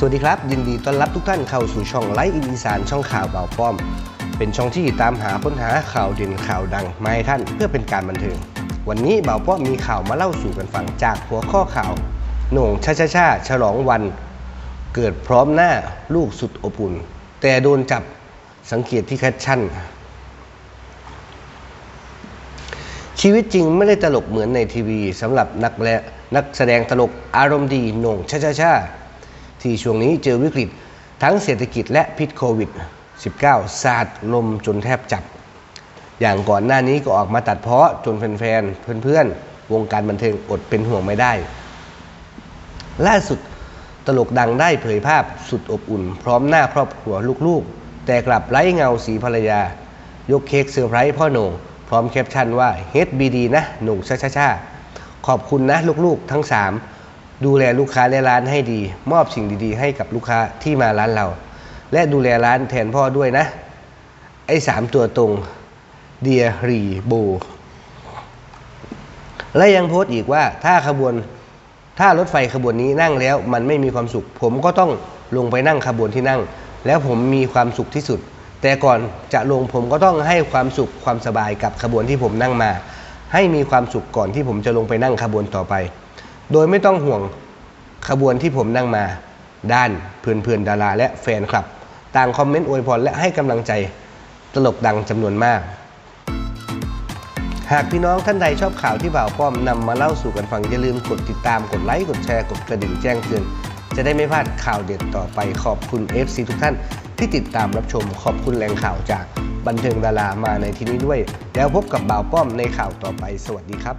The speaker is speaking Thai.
สวัสดีครับ ยินดีต้อนรับทุกท่านเข้าสู่ช่องไลฟ์อินอีสานช่องข่าวเบาป้อม เป็นช่องที่ตามหาค้นหาข่าวเด่นข่าวดังมาให้ท่านเพื่อเป็นการบันเทิง วันนี้เบาป้อมมีข่าวมาเล่าสู่กันฟังจากหัวข้อข่าวหน่งชาชาชาฉลองวัน เกิดพร้อมหน้าลูกสุดอบอุ่น แต่โดนจับสังเกตที่แคปชั่น ชีวิตจริงไม่ได้ตลกเหมือนในทีวีสำหรับนักและนักแสดงตลกอารมณ์ดีหน่งชาชาชา ที่ช่วงนี้เจอวิกฤต ทั้งเศรษฐกิจและพิษโควิด -19 สาดลมจนแทบจับ อย่างก่อนหน้านี้ก็ออกมาตัดเพาะจนแฟนๆเพื่อนๆ วงการบันเทิงอดเป็นห่วงไม่ได้ ล่าสุดตลกดังได้เผยภาพสุดอบอุ่น พร้อมหน้าครอบครัวลูกๆ แต่กลับไร้เงาสีภรรยา ยกเค้กเซอร์ไพรส์พ่อโหน่งพร้อมแคปชั่นว่า HBD นะหนุ่งชาชาชาขอบคุณนะลูกๆ ทั้ง 3 ดูแลลูกค้าในร้านให้ดี มอบสิ่งดีๆ ให้กับลูกค้าที่มาร้านเรา และดูแลร้านแทนพ่อด้วยนะ ไอ้สามตัวตรงเดียรีโบ และยังโพสต์อีกว่าถ้าขบวนถ้ารถไฟขบวนนี้นั่งแล้ว มันไม่มีความสุข ผมก็ต้องลงไปนั่งขบวนที่นั่ง แล้วผมมีความสุขที่สุด แต่ก่อนจะลงผมก็ต้องให้ความสุขความสบายกับขบวนที่ผมนั่งมา ให้มีความสุขก่อนที่ผมจะลงไปนั่งขบวนต่อไป โดยไม่ต้องห่วงขบวนที่ผมนั่งมาด้านเพื่อนๆดาราและแฟนคลับ ต่างคอมเมนต์อวยพรและให้กำลังใจตลกดังจำนวนมาก หากพี่น้องท่านใดชอบข่าวที่บ่าวป้อมนำมาเล่าสู่กันฟังอย่าลืมกดติดตามกดไลค์กดแชร์กดกระดิ่งแจ้งเตือนจะได้ไม่พลาดข่าวเด็ดต่อไปขอบคุณ FC ทุกท่านที่ติดตามรับชมขอบคุณแหล่งข่าวจากบันเทิงดารามาในที่นี้ด้วย แล้วพบกับบ่าวป้อมในข่าวต่อไปสวัสดีครับ